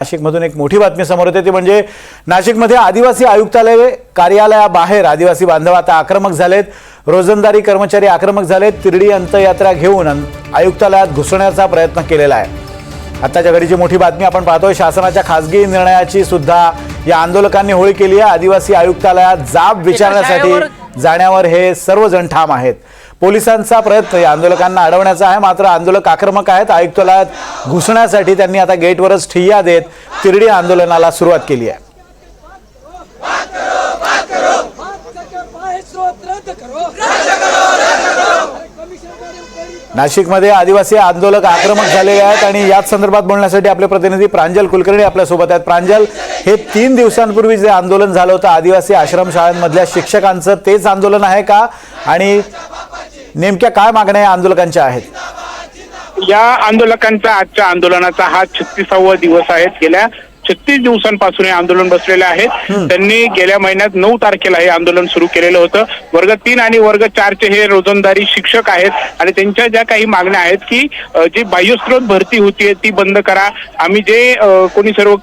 नाशिकमधून एक मोठी बातमी समोर येते ती म्हणजे नाशिकमध्ये आदिवासी आयुक्तालय कार्यालयाबाहेर आदिवासी बांधव आता आक्रमक झालेत. रोजंदारी कर्मचारी आक्रमक झालेत. तिरडी अंत्ययात्रा घेऊन आयुक्तालयात घुसण्याचा प्रयत्न केलेला आहे. आत्ताच्या घडीची मोठी बातमी आपण पाहतोय शासनाच्या खासगी निर्णयाची सुद्धा या आंदोलकांनी होळी केली आहे. आदिवासी आयुक्तालयात जाब विचारण्यासाठी जाण्यावर हे सर्वजण ठाम आहेत. पोलिसांचा प्रयत्न या आंदोलकांना अडवण्याचा आहे. मात्र आंदोलक आक्रमक आहेत. आयुक्तालयात घुसण्यासाठी त्यांनी आता गेटवरच ठिय्या देत तिरडी आंदोलनाला सुरुवात केली आहे. नाशिकमध्ये आदिवासी आंदोलक आक्रमक झालेले आहेत आणि याच संदर्भात बोलण्यासाठी आपले प्रतिनिधी प्रांजल कुलकर्णी आपल्यासोबत आहेत. प्रांजल हे तीन दिवसांपूर्वी जे आंदोलन झालं होतं आदिवासी आश्रमशाळांमधल्या शिक्षकांचं तेच आंदोलन आहे का? आणि नेमक्या काय मागण्या या आंदोलकांच्या आहेत? या आंदोलकांचा आजच्या आंदोलनाचा हा छत्तीसावा दिवस आहे. गेल्या छत्तीस दिवसांपासून हे आंदोलन बसलेले आहेत त्यांनी गेल्या महिन्यात नऊ तारखेला हे आंदोलन सुरू केलेलं होतं. वर्ग तीन आणि वर्ग चारचे हे रोजंदारी शिक्षक आहेत आणि त्यांच्या ज्या काही मागण्या आहेत की जी बाह्यस्रोत भरती होतीये ती बंद करा. आम्ही जे कोणी सर्व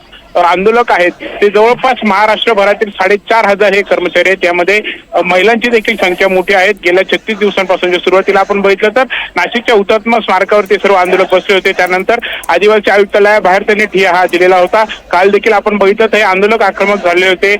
आंदोलक आहेत. ते जवळपास महाराष्ट्रभरातील साडेचार हजार हे कर्मचारी आहेत. त्यामध्ये महिलांची देखील संख्या मोठी आहे गेल्या छत्तीस दिवसांपासून जे सुरुवातीला आपण बघितलं तर नाशिकच्या हुतात्मा स्मारकावर ते सर्व आंदोलक बसले होते. त्यानंतर आदिवासी आयुक्तालयाबाहेर त्यांनी ठिया हा दिलेला होता. काल देखील आपण बघितलं तर हे आंदोलक आक्रमक झाले होते.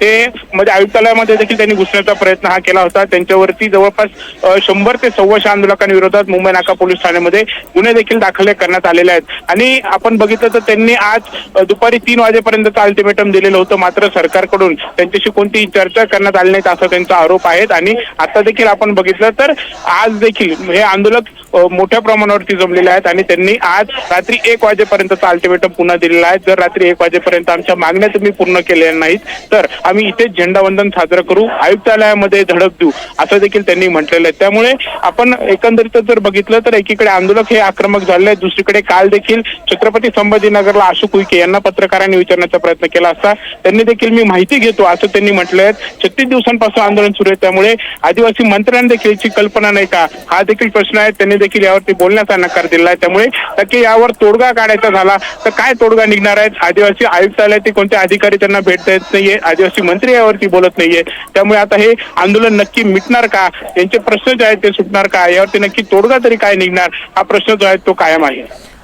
ते म्हणजे आयुक्तालयामध्ये देखील त्यांनी घुसण्याचा प्रयत्न हा केला होता. त्यांच्यावरती जवळपास शंभर ते सव्वाशे आंदोलकांविरोधात मुंबई नाका पोलीस ठाण्यामध्ये गुन्हे देखील दाखल करण्यात आलेले आहेत. आणि आपण बघितलं तर त्यांनी आज दुपारी तीन वाजेपर्यंतचं अल्टिमेटम दिलेलं होतं. मात्र सरकारकडून त्यांच्याशी कोणतीही चर्चा करण्यात आली नाही असा त्यांचा आरोप आहे आणि आता देखील आपण बघितलं तर आज देखील हे आंदोलक मोठ्या प्रमाणावरती जमलेले आहेत. आणि त्यांनी आज रात्री एक वाजेपर्यंतचा अल्टिमेटम पुन्हा दिलेला आहे. जर रात्री एक वाजेपर्यंत आमच्या मागण्या तुम्ही पूर्ण केलेल्या नाहीत तर आम्ही इथेच झेंडावंदन साजरं करू. आयुक्तालयामध्ये धडक देऊ असं देखील त्यांनी म्हटलेलं आहे. त्यामुळे आपण एकंदरीत जर बघितलं तर एकीकडे आंदोलक हे आक्रमक झाले आहेत दुसरीकडे काल देखील छत्रपती संभाजीनगरला अशोक उईके यांना पत्रकारांनी विचारण्याचा प्रयत्न केला असता त्यांनी देखील मी माहिती घेतो असं त्यांनी म्हटलं आहे छत्तीस दिवसांपासून आंदोलन सुरू आहे त्यामुळे आदिवासी मंत्र्यांना देखील याची कल्पना नाही का? हा देखील प्रश्न आहे. त्यांनी देखील यावरती बोलण्याचा नकार दिला आहे त्यामुळे नक्की यावर तोडगा काढायचा झाला तर काय तोडगा निघणार आहेत आदिवासी आयुक्तालयाचे कोणते अधिकारी त्यांना भेट देत नाहीये? आदिवासी मंत्री यावरती बोलत नाहीये. त्यामुळे आता हे आंदोलन नक्की मिटणार का? यांचे प्रश्न जे आहेत ते सुटणार का? यावरती नक्की तोडगा तरी काय निघणार? हा प्रश्न जो आहे तो कायम आहे.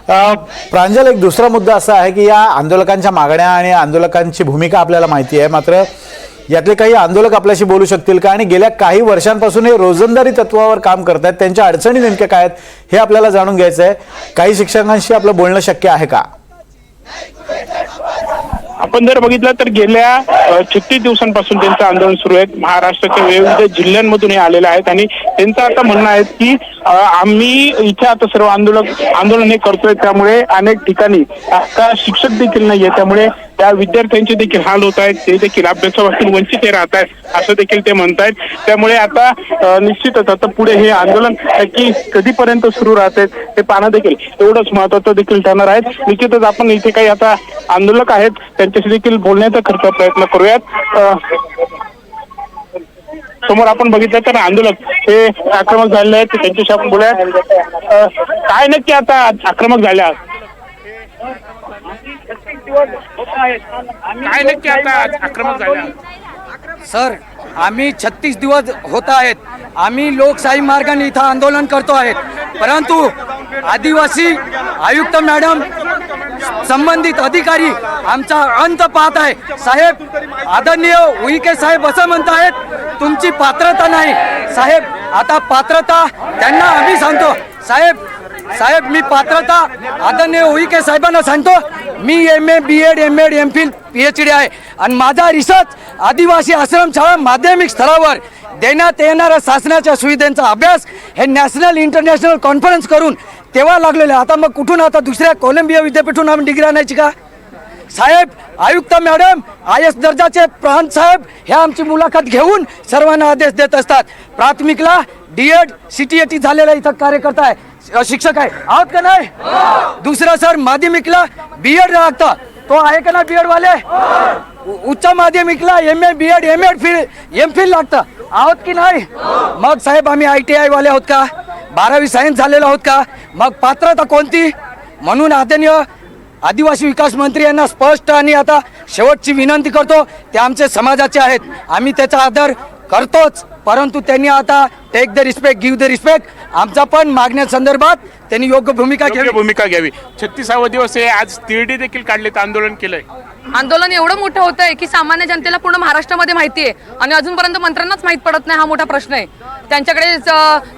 प्रांजल एक दुसरा मुद्दा असा आहे की या आंदोलकांच्या मागण्या आणि आंदोलकांची भूमिका आपल्याला माहिती आहे. मात्र यातले काही आंदोलक आपल्याशी बोलू शकतील का? आणि गेल्या काही वर्षांपासून हे रोजंदारी तत्वावर काम करत आहेत त्यांच्या अडचणी नेमक्या काय आहेत हे आपल्याला जाणून घ्यायचं आहे काही शिक्षकांशी आपलं बोलणं शक्य आहे का? आपण जर बघितलं तर गेल्या छत्तीस दिवसांपासून त्यांचं आंदोलन सुरू आहे. महाराष्ट्राच्या विविध जिल्ह्यांमधून हे आलेले आहेत आणि त्यांचं आता म्हणणं आहे की आम्ही इथे आता सर्व आंदोलक आंदोलन हे करतोय. त्यामुळे अनेक ठिकाणी आता शिक्षक देखील नाहीये. त्यामुळे त्या विद्यार्थ्यांचे देखील हाल होत आहेत. ते देखील अभ्यासापासून वंचित हे राहत आहेत असं देखील ते म्हणतायत. त्यामुळे आता निश्चितच आता पुढे हे आंदोलन की कधीपर्यंत सुरू राहत हे पाहणं देखील एवढंच महत्वाचं देखील ठरणार आहे. निश्चितच आपण इथे काही आता आंदोलक आहेत त्यांच्याशी देखील बोलण्याचा खर्च प्रयत्न करूयात. समोर आपण बघितलं तर आंदोलक हे आक्रमक झालेले आहेत त्यांच्याशी आपण बोलूयात. काय नक्की आता आक्रमक आहात. काय नक्की आता आक्रमक झाले आहात सर आम्ही छत्तीस दिवस होत आहेत. आम्ही लोकशाही मार्गाने इथं आंदोलन करतो आहेत. परंतु आदिवासी आयुक्त मॅडम संबंधित अधिकारी आमचा अंत पाहत आहे. साहेब आदरणीय उईके साहेब असं म्हणतायत तुमची पात्रता नाही. साहेब आता पात्रता त्यांना आम्ही सांगतो. साहेब साहेब मी पात्रता आदरणीय उईके साहेबांना सांगतो. मी M A B Ed M Ed M Phil P H D आहे. आणि माझा रिसर्च आदिवासी आश्रमशाळा माध्यमिक स्तरावर देण्यात येणाऱ्या शासनाच्या सुविधांचा अभ्यास हे नॅशनल इंटरनॅशनल कॉन्फरन्स करून तेव्हा लागलेले आहे. आता मग कुठून आता दुसऱ्या कोलंबिया विद्यापीठून आम्ही डिग्री आणायची का? साहेब आयुक्त मॅडम आय एस दर्जाचे प्रांत साहेब हे आमची मुलाखत घेऊन सर्वांना आदेश देत असतात. प्राथमिकला D Ed C T E T झालेला इथं कार्यकर्ता आहे. शिक्षक आहे. आहोत का नाही? दुसरं सर माध्यमिकला बी एड लागतं तो आहे का ना बी एड वाले उच्च माध्यमिकला M A B Ed M Ed Phil M Phil लागतं. आहोत की नाही? मग साहेब आम्ही आय टी आय वाले आहोत का? बारावी सायन्स झालेलो आहोत का? मग पात्रता कोणती? म्हणून आदरणीय आदिवासी विकास मंत्री यांना स्पष्ट आणि आता शेवटची विनंती करतो ते आमचे समाजाचे आहेत. आम्ही त्याचा आदर करतोच परंतु त्यांनी आता take the respect give the respect आमचा पण मागण्यासंदर्भात त्यांनी योग्य भूमिका योग्य घ्यावी. भूमिका घ्यावी. छत्तीसावं दिवस आहे आज तिरडी देखील काढलेत आंदोलन केलंय. आंदोलन एवढं मोठं होत आहे की सामान्य जनतेला पूर्ण महाराष्ट्रामध्ये माहिती आहे. आणि अजूनपर्यंत मंत्र्यांनाच माहीत पडत नाही हा मोठा प्रश्न आहे. त्यांच्याकडे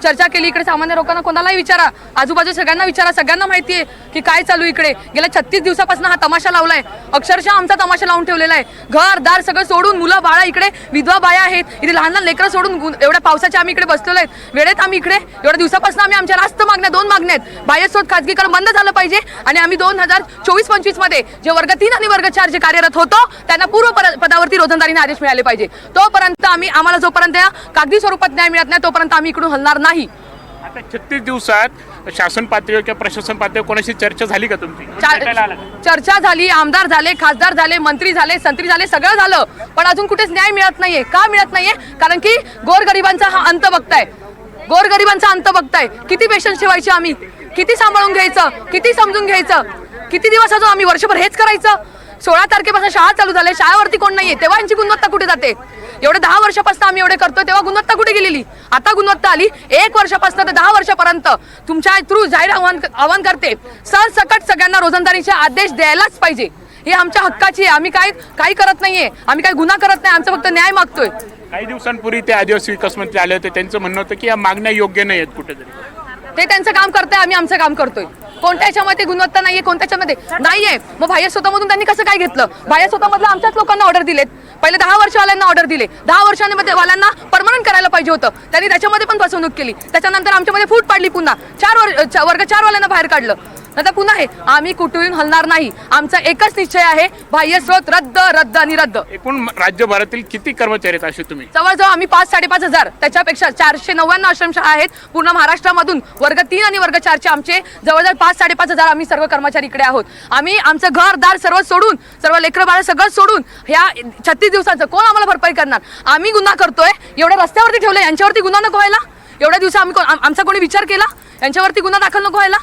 चर्चा केली इकडे सामान्य लोकांना कोणालाही विचारा. आजूबाजू सगळ्यांना विचारा. सगळ्यांना माहिती आहे की काय चालू आहे इकडे. गेल्या छत्तीस दिवसापासून हा तमाशा लावलाय. अक्षरशः आमचा तमाशा लावून ठेवलेला आहे. घर दार सगळं सोडून मुलं बाळा इकडे विधवा बाया आहेत. इथे लहान लहान लेकरं सोडून गु- एवढ्या पावसाच्या आम्ही इकडे बसलेलो आहेत. वेळेत आम्ही इकडे एवढ्या दिवसापासून आम्ही आमच्या रास्त मागण्या दोन मागण्या आहेत. बाह्यस्रोत खाजगीकरण बंद झालं पाहिजे. आणि आम्ही दोन हजार चोवीस पंचवीसमध्ये जे वर्ग तीन आणि वर्ग चार जे कार्यरत होतो त्यांना पूर्व पर- पदावरती रोजंदारीने आदेश मिळाले पाहिजे. तोपर्यंत आम्ही आम्हाला जोपर्यंत या कागदी स्वरूपात न्याय मिळत नाही तोपर्यंत आम्ही इकडून हलणार नाही. आता छत्तीस दिवसात शासन पातळीवर किंवा प्रशासन पातळीवर कोणाशी चर्चा झाली का तुमची? चर्चा झाली आमदार झाले खासदार झाले मंत्री झाले संत्री झाले सगळं झालं. पण अजून कुठेच न्याय मिळत नाहीये. का मिळत नाहीये? कारण की गोरगरिबांचा हा अंत बघताय. गोरगरिबांचा अंत बघताय. किती पेशन्स ठेवायचे आम्ही? किती सांभाळून घ्यायचं? किती समजून घ्यायचं? किती दिवस अजून आम्ही वर्षभर हेच करायचं? सोळा तारखेपासून शाळा चालू झाल्या. शाळेवरती कोण नाहीये? तेव्हा यांची गुणवत्ता कुठे जाते? एवढे दहा वर्षापासून आम्ही एवढे करतो तेव्हा गुणवत्ता कुठे गेलेली? आता गुणवत्ता आली. एक वर्षापासून ते दहा वर्षापर्यंत तुमच्या थ्रू जाहीर आव्हान आव्हान करते. सरसकट सगळ्यांना रोजंदारीचे आदेश द्यायलाच पाहिजे. हे आमच्या हक्काची आहे. आम्ही काय काही करत नाहीये. आम्ही काही गुन्हा करत नाही. आमचं फक्त न्याय मागतोय. काही दिवसांपूर्वी ते आदिवासी विकास मंत्री आले होते. त्यांचं म्हणणं होतं की या मागण्या योग्य नाही आहेत कुठेतरी. ते त्यांचं काम करताय आम्ही आमचं काम करतोय. कोणत्या याच्यामध्ये गुणवत्ता नाहीये कोणत्याच्यामध्ये नाहीये? मग बाह्य स्वतःमधून त्यांनी कसं काय घेतलं? बाह्य स्वतःमधलं आमच्याच लोकांना ऑर्डर दिलेत. पहिले दहा वर्षवाल्यांना ऑर्डर दिले. दहा वर्षांमध्ये वाल्यांना परमनंट करायला पाहिजे होतं. त्यांनी त्याच्यामध्ये पण फसवणूक केली. त्याच्यानंतर आमच्यामध्ये फूट पाडली पुन्हा. चार वर्ग चार वर्ग चार वाल्यांना बाहेर काढलं. नंतर पुन्हा आहे आम्ही कुठून हलणार नाही. आमचा एकच निश्चय आहे बाह्य स्रोत रद्द रद्द आणि रद्द. एकूण राज्यभरातील किती कर्मचारी आहेत असे तुम्ही? जवळजवळ आम्ही पाच साडेपाच हजार. त्याच्यापेक्षा चारशे नव्याण्णव आश्रमशाळा आहेत. पूर्ण महाराष्ट्रामधून वर्ग तीन आणि वर्ग चारचे आमचे जवळजवळ पाच साडेपाच हजार आम्ही सर्व कर्मचारी इकडे आहोत. आम्ही आमचं घर दार सर्व सोडून सर्व लेकरं बाळ सगळं सोडून ह्या छत्तीस दिवसाचं कोण आम्हाला भरपाई करणार? आम्ही गुन्हा करतोय. एवढ्या रस्त्यावरती ठेवलं यांच्यावरती गुन्हा नको व्हायला. एवढ्या दिवस आम्ही आमचा कोणी विचार केला? यांच्यावरती गुन्हा दाखल नको व्हायला?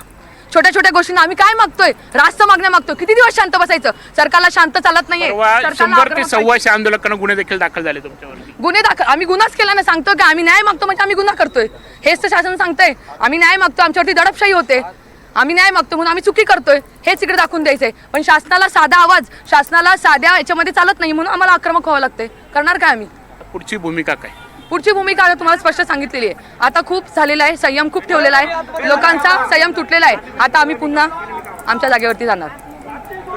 छोट्या छोट्या गोष्टींना आम्ही काय मागतोय? रास्त मागण्या मागतोय. किती दिवस शांत बसायचं? सरकारला शांत चालत नाहीये. सरकारला. सव्वाशे आंदोलकांना गुन्हे देखील दाखल झाले तुमच्यावरती. गुन्हे दाखल आम्ही गुन्हाच केला ना सांगतो की? आम्ही न्याय मागतो म्हणजे आम्ही गुन्हा करतोय. हेच तर शासन सांगतंय. आम्ही न्याय मागतो. आमच्यावरती दडपशाही होते. आम्ही न्याय मागतो म्हणून आम्ही चुकी करतोय. हेच इकडे दाखवून द्यायचंय. पण शासनाला साधा आवाज शासनाला साध्या याच्यामध्ये चालत नाही म्हणून आम्हाला आक्रमक व्हावं लागतंय. करणार काय आम्ही? पुढची भूमिका काय? पुढची भूमिका आता तुम्हाला स्पष्ट सांगितलेली आहे. आता खूप झालेला आहे संयम खूप ठेवलेला आहे. लोकांचा संयम तुटलेला आहे. आता आम्ही पुन्हा आमच्या जागेवरती जाणार.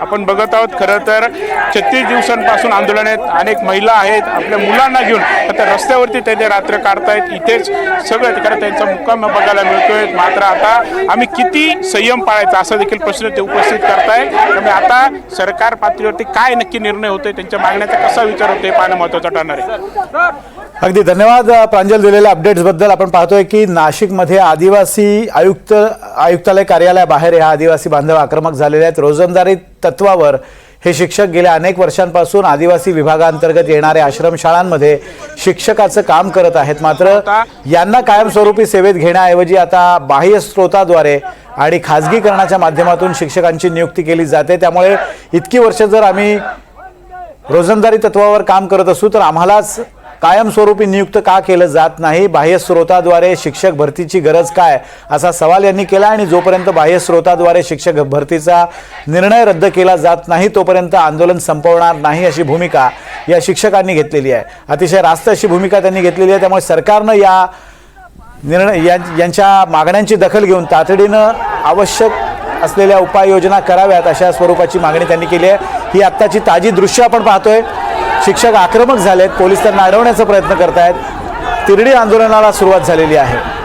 आपण बघत आहोत खरं तर छत्तीस दिवसांपासून आंदोलन आहेत अनेक महिला आहेत आपल्या मुलांना घेऊन. आता रस्त्यावरती त्यांनी रात्र काढतायत इथेच सगळं तिकडे त्यांचा मुक्काम बघायला मिळतोय. मात्र आता आम्ही किती संयम पाळायचा असा देखील प्रश्न ते उपस्थित करताय त्यामुळे आता सरकार पातळीवरती काय नक्की निर्णय होतोय त्यांच्या मागण्याचा कसा विचार होतोय पाहणं महत्वाचं ठरणार आहे. अगदी धन्यवाद प्रांजल दिलेल्या अपडेट्सबद्दल आपण पाहतोय की नाशिकमध्ये आदिवासी आयुक्त आयुक्तालय कार्यालयाबाहेर ह्या आदिवासी बांधव आक्रमक झालेले आहेत. रोजंदारीत तत्वावर हे शिक्षक गेल्या अनेक वर्षांपासून आदिवासी विभागांतर्गत येणाऱ्या आश्रमशाळांमध्ये शिक्षकाचं काम करत आहेत. मात्र यांना कायमस्वरूपी सेवेत घेण्याऐवजी आता बाह्य स्रोताद्वारे आणि खाजगीकरणाच्या माध्यमातून शिक्षकांची नियुक्ती केली जाते. त्यामुळे इतकी वर्ष जर आम्ही रोजंदारी तत्वावर काम करत असू तर आम्हालाच कायमस्वरूपी नियुक्त का केलं जात नाही? बाह्य स्रोताद्वारे शिक्षक भरतीची गरज काय? असा सवाल यांनी केला आणि जोपर्यंत बाह्य स्रोताद्वारे शिक्षक भरतीचा निर्णय रद्द केला जात नाही तोपर्यंत आंदोलन संपवणार नाही अशी भूमिका या शिक्षकांनी घेतलेली आहे. अतिशय रास्त अशी भूमिका त्यांनी घेतलेली आहे. त्यामुळे सरकारनं या निर्णय यां- यांच्या मागण्यांची दखल घेऊन तातडीनं आवश्यक असलेल्या उपाययोजना कराव्यात अशा स्वरूपाची मागणी त्यांनी केली आहे. ही आत्ताची ताजी दृश्य आपण पाहतोय. शिक्षक आक्रमक झालेत पोलीस त्यांना अडवण्याचा प्रयत्न करतायत. तिरडी आंदोलनाला सुरुवात झालेली आहे.